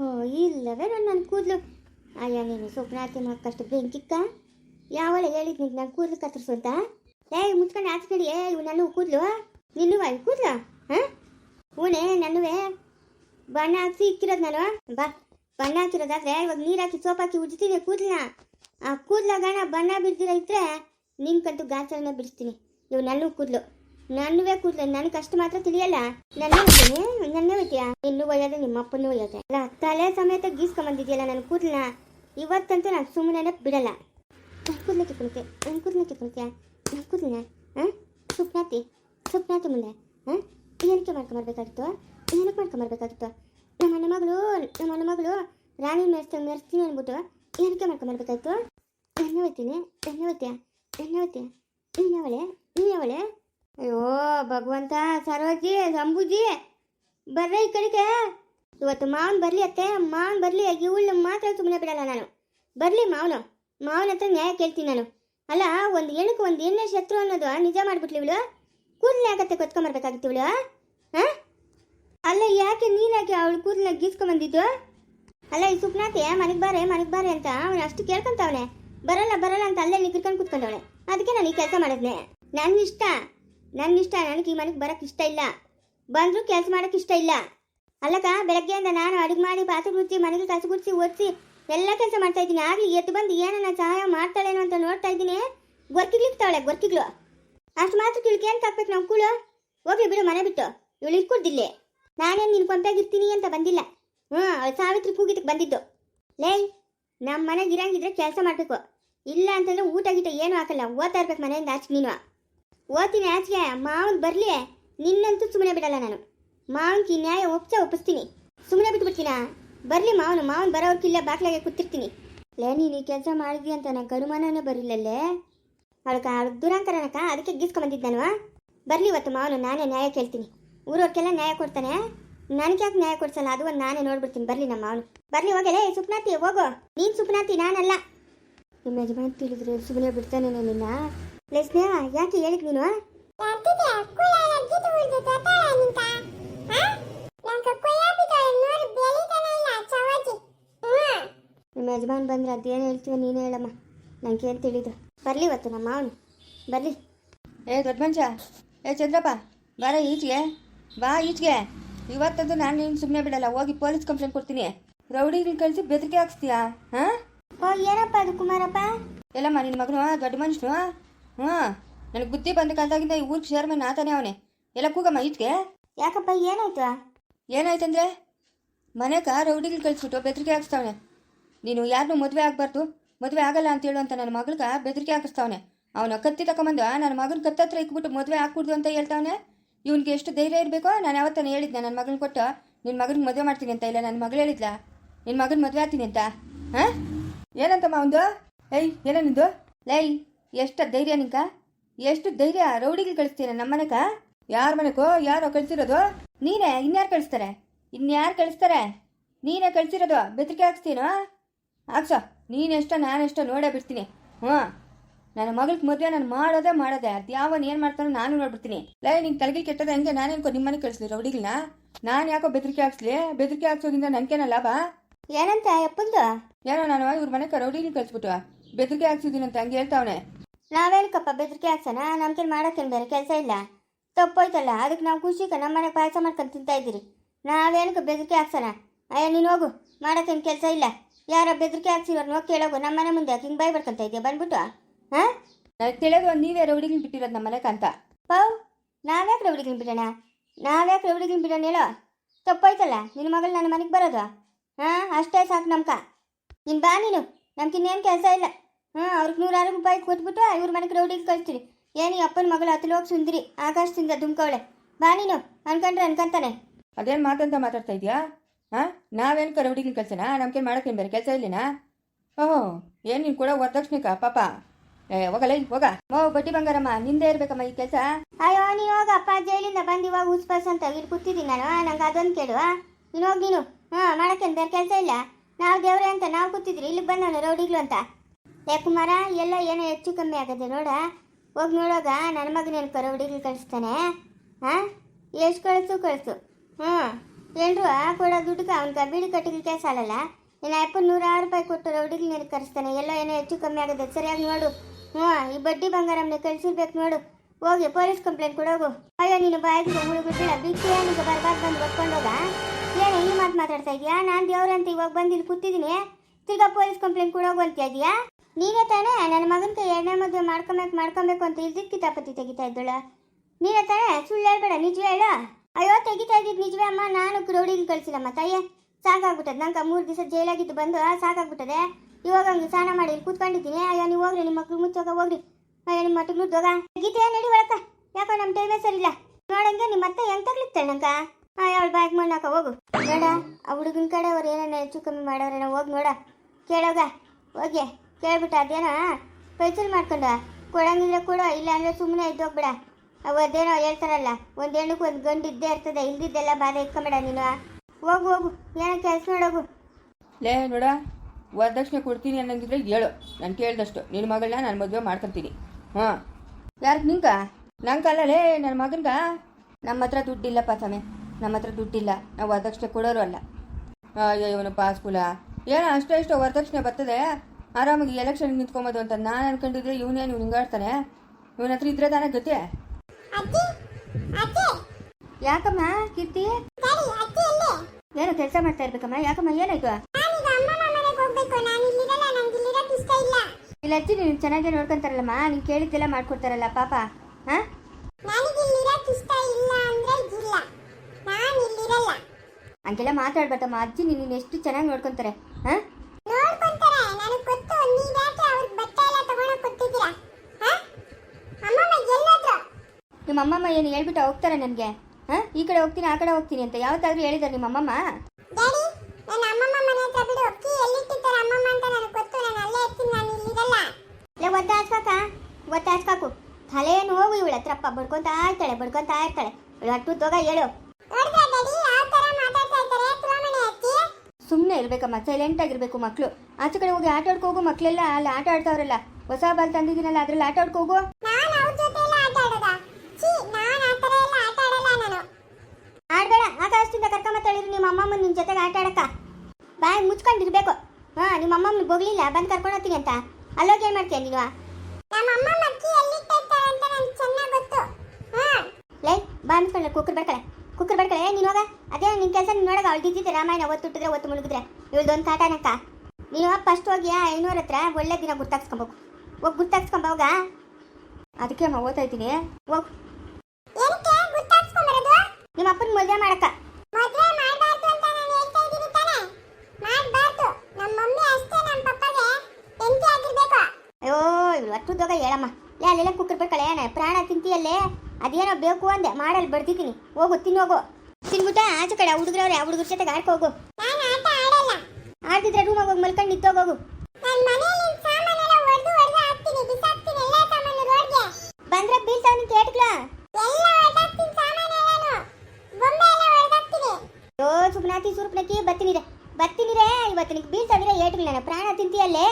ಓ, ಇಲ್ಲವೇ ನನ್ನ ಕೂದಲು? ಅಯ್ಯ, ನೀನು ಸ್ವಪ್ನಾತಿ ಮಕ್ಕಷ್ಟು ಬೆಂಕಿಕ್ಕ? ಯಾವಾಗ ಹೇಳಿದ್ ನನ್ನ ಕೂದಲು ಕತ್ತರಿಸು ಅಂತ? ಏಯ್ ಮುಚ್ಕೊಂಡು ಹಾಕ್ಸ್ಬೇಡಿ ಏ, ಇವು ನನ್ನ ಕೂದಲು? ನಿನ್ನುವ, ಇವು ಕೂದಲು? ಹಾಂ? ಹೂನೆ, ನನ್ನುವೆ? ಬಣ್ಣ ಹಾಕ್ಸಿ ಇಕ್ಕಿರೋದು ನಾನು? ಬಾ, ಬಣ್ಣ ಹಾಕಿರೋದಾದ್ರೆ ಇವಾಗ ನೀರು ಹಾಕಿ ಸೋಪ್ ಹಾಕಿ ಉಜ್ತೀನಿ ಕೂದಲನ್ನ. ಆ ಕೂದಲಾಗಣ ಬಣ್ಣ ಬಿಡ್ದಿರ ಇದ್ರೆ ನಿನ್ಕಂತೂ ಗಾಚರನ್ನ ಬಿಡಿಸ್ತೀನಿ. ಇವು ನನ್ನ ಕೂದಲು. ನನ್ನುವೆ ಕೂತ ನನ್ ಕಷ್ಟ ಮಾತ್ರ ತಿಳಿಯಲ್ಲ? ನನ್ನ ಹೋಗ್ತೀನಿ ನನ್ನ ಹೋಗ್ತೀಯ ಇನ್ನು ಒಯ್ಯೋದು ನಿಮ್ಮ ಅಪ್ಪನೂ ಅಲ್ಲ, ತಲೆ ಸಮೇತ ಗೀಸ್ಕೊಂಬಂದಿದ್ಯಲ್ಲ ನನ್ನ ಕೂದಲ ಇವತ್ತಂತೂ ನಾನು ಸುಮ್ಮನೆ ಬಿಡಲ್ಲ. ನನ್ನ ಕೂದಲ ಕಿತ್ಕೊಳ್ತೆ ನನ್ನ ಕೂದಲ ಕಿತ್ಕೊಳ್ತೀಯ ನನ್ನ ಕೂದಲ ಹಾಂ ಸುಪ್ನಾತಿ? ಸುಪ್ನಾತಿ ಮುಂದೆ? ಹಾಂ ಏನಕ್ಕೆ ಮಾಡ್ಕೊಂಬರ್ಬೇಕಾಗಿತ್ತು? ಏನಕ್ಕೆ ಮಾಡ್ಕೊಂಬರ್ಬೇಕಾಗಿತ್ತು? ನಮ್ಮ ಅಣ್ಣ ಮಗಳು, ನಮ್ಮ ಅಣ್ಣ ಮಗಳು ರಾಣಿ ಮೆರ್ಸ್ತ ಮೇರ್ಸ್ತೀನಿ ಅಂದ್ಬಿಟ್ಟು ಏನಕ್ಕೆ ಮಾಡ್ಕೊಂಬರ್ಬೇಕಾಯ್ತು ನನ್ನ ಹೋಯ್ತೀನಿ ನನ್ನ ಹೋಯ್ತೀಯ ನನ್ನ ಹೋಯ್ತೀಯ ನೀನು ಅವಳೆ ಅಯ್ಯೋ, ಭಗವಂತ, ಸರೋಜಿ ಅಂಬುಜಿ ಬರ್ರೆ ಈ ಕಡೆಗೆ. ಇವತ್ತು ಮಾವನ್ ಬರ್ಲಿ ಅತ್ತೆ, ಮಾವನ್ ಬರ್ಲಿ ಇವಳು ಮಾತ್ರ ಸುಮ್ಮನೆ ಬಿಡಲ್ಲ ನಾನು. ಬರ್ಲಿ ಮಾವನು, ಮಾವನ ಹತ್ರ ನ್ಯಾಯ ಕೇಳ್ತೀನಿ ನಾನು. ಅಲ್ಲ, ಒಂದು ಹೆಣ್ಣಕ್ಕೆ ಒಂದು ಎಣ್ಣೆ ಶತ್ರು ಅನ್ನೋದು ನಿಜ ಮಾಡ್ಬಿಟ್ಲಿ ಇವಳು? ಕೂದಲೇ ಆಗತ್ತೆ ಕೊತ್ಕೊಂಬರ್ಬೇಕಾಗಿತ್ತು ಇವಳು ಹಾಂ ಅಲ್ಲ, ಯಾಕೆ ನೀನಾಕೆ ಅವಳು ಕೂದಲ ಗೀಸ್ಕೊಂಬಂದಿದ್ದು ಅಲ್ಲ, ಈ ಸುಪ್ನಾತೆ ಮನೆಗೆ ಬಾರೆ ಮನೆಗೆ ಬಾರೆ ಅಂತ ಅವನು ಅಷ್ಟು ಕೇಳ್ಕೊಂತವನೆ ಬರಲ್ಲ ಬರಲ್ಲ ಅಂತ ಅಲ್ಲೇ ನಿಗ್ಕೊಂಡು ಕೂತ್ಕೊಂಡವಳೆ. ಅದಕ್ಕೆ ನಾನು ಈ ಕೆಲಸ ಮಾಡಿದ್ನೆ. ನನ್ನ ಇಷ್ಟ ನನ್ನ ಇಷ್ಟ ನನಗೆ ಈ ಮನೆಗೆ ಬರಕ್ಕೆ ಇಷ್ಟ ಇಲ್ಲ. ಬಂದರೂ ಕೆಲಸ ಮಾಡೋಕ್ಕೆ ಇಷ್ಟ ಇಲ್ಲ. ಅಲ್ಲಕ್ಕ, ಬೆಳಗ್ಗೆಯಿಂದ ನಾನು ಅಡುಗೆ ಮಾಡಿ ಪಾತ್ರೆ ಗುಡಿಸಿ, ಮನೆಗೆ ಕಸ ಗುಡಿಸಿ, ಒರೆಸಿ ಎಲ್ಲ ಕೆಲಸ ಮಾಡ್ತಾ ಇದ್ದೀನಿ. ಆಗಲಿ ಎದ್ದು ಬಂದು ಏನನ್ನ ಸಹಾಯ ಮಾಡ್ತಾಳೇನೋ ಅಂತ ನೋಡ್ತಾ ಇದ್ದೀನಿ. ಗೊರ್ಕಿಗ್ಲಿಕ್ತಾವಳೆ ಗೊರ್ಕಿಗ್ಳು ಅಷ್ಟು ಮಾತ್ರ ತಿಳ್ಕೆ ಅಂತ ಹಾಕ್ಬೇಕು ನಾವು ಕೂಳು? ಹೋಗ್ಲಿ ಬಿಡು, ಮನೆ ಬಿಟ್ಟು. ಇವಳು ಇಟ್ಕೊಡ್ದಿಲ್ಲೇ ನಾನೇನು ನಿನ್ ಕೊಂಪಾಗಿರ್ತೀನಿ ಅಂತ ಬಂದಿಲ್ಲ. ಹ್ಞೂ, ಅವಳು ಸಾವಿತ್ರಿ ಕೂಗಿದಕ್ಕೆ ಬಂದಿದ್ದು. ಲೇ ನಮ್ಮ ಮನೆಗೆ ಇರಂಗಿದ್ರೆ ಕೆಲಸ ಮಾಡಬೇಕು. ಇಲ್ಲ ಅಂತಂದ್ರೆ ಊಟ, ಗೀಟ ಏನೂ ಹಾಕಲ್ಲ. ಓದ್ತಾ ಇರ್ಬೇಕು ಮನೆಯಿಂದ ಆಚೆ ನೀನು. ಓದ್ತೀನಿ ಆಚೆಗೆ ಮಾವನ್ ಬರಲಿ ನಿನ್ನಂತೂ ಸುಮ್ಮನೆ ಬಿಡಲ್ಲ ನಾನು. ಮಾವನ್ಗೆ ನ್ಯಾಯ ಒಪ್ಸ ಒಪ್ಪಿಸ್ತೀನಿ. ಸುಮ್ಮನೆ ಬಿಟ್ಬಿಡ್ತೀನ? ಬರಲಿ ಮಾವನು, ಮಾವನ್ ಬರೋರ್ಕಿಲ್ಲ ಬಾಕ್ಲಾಗೆ ಕೂತಿರ್ತೀನಿ. ಲೇ, ನೀನು ಈ ಕೆಲಸ ಮಾಡಿದ್ವಿ ಅಂತ ನಂಗೆ ಅನುಮಾನನೇ ಬರಲಿಲ್ಲಲ್ಲೇ ಅವಳಕ ಅವಳು ದುರಾಂಕರನಕ ಅದಕ್ಕೆ ಗೀಸ್ಕೊಂಡ್ಬಂದಿದ್ದಾನು ಬರಲಿ ಇವತ್ತು ಮಾವನು, ನಾನೇ ನ್ಯಾಯ ಕೇಳ್ತೀನಿ. ಊರವ್ರಿಗೆಲ್ಲ ನ್ಯಾಯ ಕೊಡ್ತಾನೆ? ನನಗೆ ಯಾಕೆ ನ್ಯಾಯ ಕೊಡ್ಸಲ್ಲ? ಅದು ಒಂದು ನಾನೇ ನೋಡ್ಬಿಡ್ತೀನಿ. ಬರಲಿ ನಮ್ಮ ಮಾವನು. ಬರಲಿ ಹೋಗಲೇ ಸುಪ್ನಾತಿ, ಹೋಗೋ. ನೀನು ಸುಪ್ನಾತಿ, ನಾನಲ್ಲ. ನಿಮ್ಮ ಯಜಮಾನ್ ತಿಳಿದ್ರೆ ಸುಮ್ಮನೆ ಬಿಡ್ತಾನೆ ನಿನ್ನ? ಲೇ ಸ್ನೇಹ ಯಾಕೆ ಹೇಳಿದ್ ನೀನು ನಿಮ್ಮ ಯಜಮಾನ್ ಬಂದ್ರೆ ಅದೇನು ಹೇಳ್ತೀವ ನೀನು ಹೇಳಮ್ಮ. ನಂಗೆ ಏನು ತಿಳಿದು. ಬರಲಿ ಇವತ್ತು ನಮ್ಮ ಮಾವನು. ಬರಲಿ. ಏ ದೊಡ್ಡ ಮನುಷ್ಯ ಏ ಚಂದ್ರಪ್ಪ ಬರ ಈಚೆಗೆ. ಬಾ ಈಚೆಗೆ. ಇವತ್ತದ್ದು ನಾನು ನೀನು ಸುಮ್ಮನೆ ಬಿಡಲ್ಲ ಹೋಗಿ ಪೊಲೀಸ್ ಕಂಪ್ಲೇಂಟ್ ಕೊಡ್ತೀನಿ. ರೌಡಿಗಳು ಕಳಿಸಿ ಬೆದರಿಕೆ ಹಾಕ್ಸ್ತೀಯಾ ಹಾಂ? ಓ ಏನಪ್ಪ ಅದು ಕುಮಾರಪ್ಪ? ಎಲ್ಲಮ್ಮ ನಿನ್ನ ಮಗನು ದೊಡ್ಡ ಮನುಷ್ಯನು ಹ್ಞೂ. ನನಗೆ ಬುದ್ಧಿ ಬಂದ ಕಾಲದಾಗಿಂದ ಈ ಊರಿಗೆ ಚೇರ್ಮನ್ ಆತಾನೆ ಅವನೇ. ಎಲ್ಲ ಕೂಗಮ್ಮ ಇದ್ಕೆ ಯಾಕಪ್ಪ ಏನಾಯ್ತು? ಏನಾಯ್ತಂದ್ರೆ ಮನೆಗೆ ರೌಡಿಗಳು ಕಳಿಸ್ಬಿಟ್ಟು ಬೆದರಿಕೆ ಹಾಕಿಸ್ತಾವನೆ. ನೀನು ಯಾರನ್ನೂ ಮದುವೆ ಆಗಬಾರ್ದು ಮದುವೆ ಆಗಲ್ಲ ಅಂತ ಹೇಳು ಅಂತ ನನ್ನ ಮಗಳಿಗೆ ಬೆದರಿಕೆ ಹಾಕಿಸ್ತಾವನೆ. ಅವನ ಕತ್ತಿ ತಗೊಂಬಂದು ನನ್ನ ಮಗನ ಕತ್ತತ್ರ ಇಕ್ಬಿಟ್ಟು ಮದುವೆ ಹಾಕ್ಬಿಡ್ದು ಅಂತ ಹೇಳ್ತಾವನೆ. ಇವನಿಗೆ ಎಷ್ಟು ಧೈರ್ಯ ಇರಬೇಕೋ ನಾನು ಯಾವತ್ತಾನೆ ಹೇಳಿದ್ದೆ ನನ್ನ ಮಗನ ಕೊಟ್ಟು ನಿನ್ನ ಮಗನ ಮದುವೆ ಮಾಡ್ತೀನಿ ಅಂತ ಇಲ್ಲ ನನ್ನ ಮಗಳು ಹೇಳಿದ್ಲಾ? ನಿನ್ನ ಮಗನ ಮದುವೆ ಆಗ್ತೀನಿ ಅಂತ? ಹಾಂ? ಏನಂತಮ್ಮ ಒಂದು ಏಯ್ ಏನೋ ನಿಂದು? ಲೈ ಎಷ್ಟು ಧೈರ್ಯ ನಿಂಕ ಎಷ್ಟು ಧೈರ್ಯ ರೌಡಿಗೆ ಕಳಿಸ್ತೀರ ನಮ್ಮ ಮನೆಗ? ಯಾರ ಮನೆಗೋ ಯಾರೋ ಕಳಿಸಿರೋದು ನೀನೇ ಇನ್ಯಾರು ಕಳಿಸ್ತಾರೆ? ಇನ್ಯಾರು ಕಳಿಸ್ತಾರೆ? ನೀನೇ ಕಳಿಸಿರೋದು ಬೆದರಿಕೆ ಹಾಕ್ಸ್ತೀನೋ? ಹಾಕ್ಸೋ. ನೀನೆಷ್ಟೋ ನಾನೆಷ್ಟೋ ನೋಡೇ ಬಿಡ್ತೀನಿ. ಹ್ಞೂ. ನನ್ನ ಮಗಳಿಗೆ ಮದುವೆ ನಾನು ಮಾಡೋದೇ ಮಾಡೋದೆ. ಅದು ಯಾವನ್ ಏನು ಮಾಡ್ತಾನೋ ನಾನು ನೋಡ್ಬಿಡ್ತೀನಿ. ಲೈ ನಿಂಗೆ ತಲೆಗೆ ಕೆಟ್ಟದ ಹಂಗೆ? ನಾನೇನ್ಕೋ ನಿಮ್ಮ ಮನೆಗೆ ಕಳಿಸ್ಲಿ ರೌಡಿಗಳನ್ನ ನಾನು ಯಾಕೋ ಬೆದರಿಕೆ ಹಾಕ್ಸ್ಲಿ? ಬೆದರಿಕೆ ಹಾಕ್ಸೋದ್ರಿಂದ ನನಗೇನ ಲಾಭ? ಏನಂತ ಅಪ್ಪಂದು? ಏನೋ ನಾನು ಇವ್ರ ಮನೆಗೆ ರೌಡಿಗಳು ಕಳಿಸ್ಬಿಟ್ಟು ಬೆದರಿಕೆ ಹಾಕ್ಸಿದ್ದೀನಿ ಅಂತ ಹಂಗೆ ಹೇಳ್ತಾವನೆ. ನಾವೇನಕ್ಕಪ್ಪ ಬೆದರಿಕೆ ಹಾಕ್ಸೋಣ ನಮ್ಗೇನು ಮಾಡೋಕ್ಕೇನು ಬೇರೆ ಕೆಲಸ ಇಲ್ಲ. ತಪ್ಪೋಯ್ತಲ್ಲ ಅದಕ್ಕೆ ನಾವು ಖುಷಿಕ ನಮ್ಮ ಮನೆಗೆ ಪಾಯಸ ಮಾಡ್ಕೊಂಡು ತಿಂತಾ ಇದ್ದೀರಿ. ನಾವೇನಕ್ಕೆ ಬೆದರಿಕೆ ಹಾಕ್ಸೋಣ? ಅಯ್ಯ ನೀನು ಹೋಗು ಮಾಡೋಕ್ಕೇನು ಕೆಲಸ ಇಲ್ಲ. ಯಾರ ಬೆದರಿಕೆ ಹಾಕ್ಸಿರೋರು ನೋ ಕೇಳೋಗು ನಮ್ಮ ಮನೆ ಮುಂದೆ ಹಿಂಗೆ ಬಾಯ್ ಬರ್ಕೊಂತ ಇದೆಯಾ ಬಂದ್ಬಿಟ್ಟು? ಹಾಂ? ನಾವು ಕೇಳೋದು ನೀವೇ ರೌಡಿಗಿನ ಬಿಟ್ಟಿರೋದು ನಮ್ಮ ಮನೆಗೆ ಅಂತ. ಪೌ ನಾವ್ಯಾಕೆ ರೌಡಿಗಳನ್ನ ಬಿಡೋಣ? ನಾವ್ಯಾಕೆ ರೌಡಿಗಳನ್ನ ಬಿಡೋಣ ಹೇಳೋ? ತಪ್ಪೋಯ್ತಲ್ಲ ನಿನ್ನ ಮಗಳು ನನ್ನ ಮನೆಗೆ ಬರೋದು? ಹಾಂ ಅಷ್ಟೇ ಸಾಕು ನಮ್ಕ. ನೀನು ಬಾ ನೀನು ನಮ್ಗಿನ್ನೇನು ಕೆಲಸ ಇಲ್ಲ. ಹಾಂ ಅವ್ರಿಗೆ ನೂರಾರು ರೂಪಾಯಿ ಕೊಟ್ಬಿಟ್ಟು ಇವ್ರ ಮನೆಗೆ ರೌಡಿಗೆ ಕಳಿಸ್ತೀರಿ ಏನು ಈ ಅಪ್ಪನ ಮಗಳು ಹತ್ತಲೋಗಿ ಸುಂದರಿ ಆಕಾಶದಿಂದ ದುಮ್ಕವಳೆ. ಬಾ ನೀನು ಅನ್ಕೊಂಡ್ರೆ ಅನ್ಕೊಂತಾನೆ. ಅದೇನು ಮಾತಂತ ಮಾತಾಡ್ತಾ ಇದೆಯಾ? ಹಾಂ ನಾವೇನು ರೌಡಿಗಳು ಕಳ್ಸೋಣ? ನಮ್ಗೇನು ಮಾಡೋಕೆ ಬೇರೆ ಕೆಲಸ ಇಲ್ಲಿನಾ? ಓಹೋ ಏನು ನೀನು ಕೂಡ ವರದಕ್ಷಿಣಿಕ ಪಾಪ. ಏ ಹೋಗಲ್ಲ ಹೋಗ. ಓ ಬಟ್ಟಿ ಬಂಗಾರಮ್ಮ ನಿಂದೆ ಇರ್ಬೇಕಮ್ಮ ಈ ಕೆಲಸ. ಅಯ್ಯೋ ನೀನು ಹೋಗಪ್ಪ ಜೈಲಿಂದ ಬಂದು ಇವಾಗ ಉಸ್ಪಾಸ್ ಅಂತ ಇಲ್ಲಿ ಕೂತಿದ್ದೀನಿ ನಾನು. ನಂಗೆ ಅದೊಂದು ಕೇಳುವ ನೀನು ಹೋಗಿ ನೀನು. ಹಾಂ ಮಾಡೋಕ್ಕೇನು ಬೇರೆ ಕೆಲಸ ಇಲ್ಲ? ನಾವು ದೇವ್ರೆ ಅಂತ ನಾವು ಕೂತಿದ್ರಿ ಇಲ್ಲಿಗೆ ಬಂದವನು ರೌಡಿಗಳು ಅಂತ. ಕುಮಾರ, ಎಲ್ಲ ಏನೋ ಹೆಚ್ಚು ಕಮ್ಮಿ ಆಗದೆ ನೋಡ. ಹೋಗಿ ನೋಡೋಗ ನನ್ನ ಮಗನೇನು ರೌಡಿಗಳು ಕಳಿಸ್ತಾನೆ? ಹಾಂ ಎಷ್ಟು ಕಳಿಸು ಕಳಿಸು. ಹ್ಞೂ. ಆ ಕೊಡೋ ದುಡ್ಡುಗೆ ಅವ್ನಿಗೆ ಬೀಡಿ ಕಟ್ಟಿಗೆ ಸಾಲಲ್ಲ ನಿನ್ನ ಅಪ್ಪ ನೂರಾರು ರೂಪಾಯಿ ಕೊಟ್ಟರೆ ಹುಡುಗಿ ನೀನು ಕರೆಸ್ತಾನೆ? ಎಲ್ಲ ಏನೋ ಹೆಚ್ಚು ಕಮ್ಮಿ ಆಗುತ್ತೆ ಸರಿಯಾಗಿ ನೋಡು. ಹ್ಞೂ, ಈ ಬಡ್ಡಿ ಬಂಗಾರಮ್ಮನ ಕಳಿಸಿರ್ಬೇಕು ನೋಡು. ಹೋಗಿ ಪೊಲೀಸ್ ಕಂಪ್ಲೇಂಟ್ ಕೊಡೋಗು ಅಯ್ಯೋ, ನೀನು ಬಾಯಿಗೆ ಹುಡುಗಿಲ್ಲ ಬಿಟ್ಟು ನಿಂಗೆ ಬರ್ಬಾರ್ದು ಬಂದು ಬರ್ಕೊಂಡೋಗ ಏನು, ಈ ಮಾತು ಮಾತಾಡ್ತಾ ಇದೆಯಾ? ನಾನು ದೇವ್ರಂತ ಇವಾಗ ಬಂದು ಇಲ್ಲಿ ಕೂತಿದ್ದೀನಿ. ತಿರ್ಗಾ ಪೊಲೀಸ್ ಕಂಪ್ಲೇಂಟ್ ಕೊಡೋಗು ಅಂತ ಇದೀಯಾ? ನೀನೇ ತಾನೇ ನನ್ನ ಮಗನಿಗೆ ಎರಡನೇ ಮದುವೆ ಮಾಡ್ಕೊಬೇಕು ಮಾಡ್ಕೊಬೇಕು ಅಂತ ಇಲ್ದಿದ್ದು ಕಿತಾಪತಿ ತೆಗಿತಾ ಇದ್ದಳ. ನೀನೇ ತಾನೇ? ಸುಳ್ಳು ಹೇಳ್ಬೇಡ ನಿಜವೇ ಹೇಳು. ಅಯ್ಯೋ, ತೆಗಿತಾ ಇದ್ದಿದ್ದು ನಿಜವೇ ಅಮ್ಮ? ನಾನು ಕ್ರೌಡಿಗೆ ಕಳಿಸಿಲ್ಲಮ್ಮ ತಾಯಿಯೇ. ಸಾಕಾಗ್ಬಿಟ್ಟದೆ. ನಂಗೆ ಮೂರು ದಿವಸ ಜೈಲಾಗಿದ್ದು ಬಂದು ಸಾಕಾಗ್ಬಿಟ್ಟದೆ. ಇವಾಗ ಹಂಗೆ ಸ್ನಾನ ಮಾಡಿ ಕೂತ್ಕೊಂಡಿದ್ದೀನಿ. ಅಯ್ಯೋ, ನೀವು ಹೋಗ್ರಿ, ನಿಮ್ಮ ಮಕ್ಳು ಮುಚ್ಚೋಗ ಹೋಗ್ರಿ. ಅಯ್ಯೋ, ನಿಮ್ಮ ಮಕ್ಳು ಮುದ್ದೋಗ ಗೀತೆ ನಡಿ ಒಳಕ? ಯಾಕೋ ನಮ್ಮ ಟೈಮೇ ಸರಿಲ್ಲ ನೋಡಂಗೆ ನಿಮ್ಮ ಅತ್ತೆ ಹೆಂಗೆ ತಗ್ಲಿಕ್ತಾಳೆ ನಂಗೆ? ಅವಳು ಬ್ಯಾಗ್ ಮಾಡಾಕ ಹೋಗು. ನೋಡ, ಆ ಹುಡುಗನ ಕಡೆ ಅವ್ರು ಏನೇನು ಹೆಚ್ಚು ಕಮ್ಮಿ ಮಾಡೋರೇನೋ ಹೋಗಿ ನೋಡ. ಕೇಳೋಗ ಹೋಗಿ ಕೇಳ್ಬಿಟ್ಟು ಅದೇನೋ? ಪೈಸಲ್ ಮಾಡ್ಕೊಂಡ ಕೊಡಂಗಿದ್ರೆ ಕೊಡು ಇಲ್ಲ ಅಂದ್ರೆ ಸುಮ್ಮನೆ ಇದ್ದೋಗ್ಬೇಡ. ಅವು ಅದೇನೋ ಹೇಳ್ತಾರಲ್ಲ ಒಂದು ಹೆಣ್ಣಕ್ಕೆ ಒಂದು ಗಂಡು ಇದ್ದೇ ಇರ್ತದೆ ಇಲ್ದಿದ್ದೆಲ್ಲ ಬಾಧೆ ಇಟ್ಕೊಂಬೇಡ ನೀನು. ಹೋಗು ಹೋಗು ಏನೋ ಕೆಲಸ ನೋಡೋಗು ಲೇ ನೋಡ ವರದಕ್ಷಿಣೆ ಕೊಡ್ತೀನಿ ಅನ್ನಂಗಿದ್ರೆ ಹೇಳು. ನಾನು ಕೇಳ್ದಷ್ಟು. ನಿನ್ನ ಮಗಳನ್ನ ನಾನು ಮದುವೆ ಮಾಡ್ಕೊತೀನಿ. ಹಾಂ. ಯಾರಿಗೆ ನಿಂಕ ನಂಗಲ್ಲ ಲೇ ನನ್ನ ಮಗನ್ಗ. ನಮ್ಮ ಹತ್ರ ದುಡ್ಡಿಲ್ಲಪ್ಪ ಸಮಯ ನಮ್ಮ ಹತ್ರ ದುಡ್ಡಿಲ್ಲ. ನಾವು ವರದಕ್ಷಿಣೆ ಕೊಡೋರು ಅಲ್ಲ. ಅಯ್ಯೋ ಇವನು ಪಾಸ್ಕುಲ. ಏನೋ ಅಷ್ಟೋ ಇಷ್ಟೋ ವರದಕ್ಷಿಣೆ ಬರ್ತದೆ? ಆರಾಮಾಗಿ ಎಲೆಕ್ಷನ್ ನಿಂತ್ಕೊಂಬೋದು ಅಂತ ನಾನು ಅನ್ಕೊಂಡಿದ್ರೆ ಇವನೇನು ಇವ್ನು ಹಿಂಗಾಡ್ತಾನೆ? ಇವನ ಹತ್ರ ಇದ್ರೆ ತಾನೇ ಗತಿ? ಯಾಕಮ್ಮ ಕೀರ್ತಿ? ಏನು ಕೆಲಸ ಮಾಡ್ತಾ ಇರ್ಬೇಕಮ್ಮ ಯಾಕಮ್ಮ ಏನಾಯ್ತು? ಇಲ್ಲ ಅಜ್ಜಿ ನೀನು ಚೆನ್ನಾಗಿ ನೋಡ್ಕೊಂತಾರಲ್ಲಮ್ಮ ನೀನು ಕೇಳಿದ್ದೆಲ್ಲ ಮಾಡ್ಕೊಡ್ತಾರಲ್ಲ ಪಾಪ ಹಾಂ? ಹಂಗೆಲ್ಲ ಮಾತಾಡ್ಬೇಕಮ್ಮ ಅಜ್ಜಿ ನೀನು ಎಷ್ಟು ಚೆನ್ನಾಗಿ ನೋಡ್ಕೊಂತಾರೆ ಹಾಂ? ನಿಮ್ಮ ಅಮ್ಮಮ್ಮ ಏನು ಹೇಳ್ಬಿಟ್ಟು ಹೋಗ್ತಾರೆ ನನಗೆ? ಹಾಂ? ಈ ಕಡೆ ಹೋಗ್ತೀನಿ ಆ ಕಡೆ ಹೋಗ್ತೀನಿ ಅಂತ ಯಾವತ್ತಾದ್ರೂ ಹೇಳಿದಾರೆ ನಿಮ್ಮ ಅಮ್ಮಮ್ಮ ಲೇ ಒತ್ತ ಹಾಸ್ಕಾಕ ಒತ್ತ ಹಾಸ್ಕಾಕು ತಲೆ ನೋವು ಇವಳ ಹತ್ರಪ್ಪ ಬಡ್ಕೊಂತಾ ಇರ್ತಾಳೆ ಬಡ್ಕೊಂತಾ ಇರ್ತಾಳೆ. ಇವಳು ಹಟ್ಟು ತೋಗ ಹೇಳು. ಸುಮ್ಮನೆ ಇರ್ಬೇಕಮ್ಮ ಸೈಲೆಂಟ್ ಆಗಿರ್ಬೇಕು ಮಕ್ಕಳು ಆಚೆ ಕಡೆ ಹೋಗಿ ಆಟ ಆಡ್ಕೋಗು ಮಕ್ಕಳೆಲ್ಲ ಅಲ್ಲಿ ಆಟ ಆಡ್ತಾವ್ರಲ್ಲ. ಹೊಸ ಬಾಲ್ ತಂದಿದ್ದೀನಲ್ಲ ಅದ್ರಲ್ಲಿ ಆಟ ಆಡ್ಕೋ ಹೋಗು ಆಡ್ಬೇಡ ಕರ್ಕೊಂಬತ್ತಳಿರು ನಿಮ್ಮ ಅಮ್ಮಮ್ಮ ನಿನ್ನ ಜೊತೆಗೆ ಆಟ ಆಡಕ್ಕ? ಬಾಯಿ ಮುಚ್ಕೊಂಡಿರ್ಬೇಕು. ಹಾ ನಿಮ್ಮ ಅಮ್ಮಮ್ಮ ಹೋಗ್ಲಿಲ್ಲ ಬಂದು ಕರ್ಕೊಂಡು ಹೋಗ್ತೀನಿ ಅಂತ. ಅಲ್ಲೋಗಿ ಏನು ಮಾಡ್ತೀಯ ನೀನು? ಲೈ ಬಾ ಅನ್ಸ್ಕೊಂಡ್ರೆ ಕುಕ್ಕರ್ ಬರ್ಕಳೆ ಕುಕ್ಕರ್ ಬರ್ಕಳೆ ನೀನು ಹೋಗ. ಅದೇ ನಿನ್ ಕೆಲಸ ನೀನು ನೋಡಗ ಅವಳು ದಿದ್ದಿದ್ದೆ ರಾಮಾಯಣ ಒತ್ತು ಹುಟ್ಟಿದ್ರೆ ಒತ್ತು ಮುಳುಗಿದ್ರೆ. ಇವಳ್ದೊಂದು ಕಾಟನಕ್ಕ ನೀನು ಫಸ್ಟ್ ಹೋಗಿ ಆ ಐನೂರ ಹತ್ರ ಒಳ್ಳೆ ದಿನ ಗುರ್ತಾಕ್ಸ್ಕೊಬೇಕು ಹೋಗ್ ಗುರ್ತಾಕ್ಸ್ಕೊಂಬ ಹೋಗ. ಅದಕ್ಕೆ ಅಮ್ಮ ಓದ್ತಾ ಇದ್ದೀನಿ. ಹೋಗು. ನಿಮ್ಮ ಅಪ್ಪನ ಮದುವೆ ಮಾಡಕ್ಕ. ಅಯ್ಯೋ ಇವ್ರು ಹಟ್ಟುದೋಗ ಹೇಳಮ್ಮ. ಲೇ ಅಲ್ಲೆಲ್ಲ ಕುಕ್ಕರ್ ಬೇಕಳೆ ನಾ ಪ್ರಾಣ ತಿಂತೀಯಲ್ಲೇ? ಅದೇನೋ ಬೇಕು ಅಂದೆ. ಮಾಡಲ್ಲಿ ಬರ್ತಿದ್ದೀನಿ ಹೋಗು ತಿನ್ನೋಗು ತಿನ್ಬಿಟ್ಟ ಆಚೆ ಕಡೆ ಹುಡುಗರವ್ರೆ ಹುಡುಗರ ಜೊತೆಗೆ ಆಡ್ಕೊ ಹೋಗು. ಆಡ್ತಿದ್ರೆ ರೂಮಾಗ ಹೋಗಿ ಮಲ್ಕೊಂಡು ನಿಂತೋಗೋಗು ಬಂದ್ರೆ ಬೀಳ್ತಾವ ನಿನ್ ಕೇಟ್ಗ್ಲ ಯೋ ಸುಪ್ನಾತಿ ಸುರುಪ್ನಕ್ಕಿ ಬತ್ತಿನಿರೆ. ಬತ್ತೀನಿರೆ ಇವತ್ತು ನಿಂಗೆ ಬೀಳ್ತಾವಿರ ಏಟ್ಗಳು ನನ್ನ ಪ್ರಾಣ ತಿಂತೀಯಲ್ಲೇ?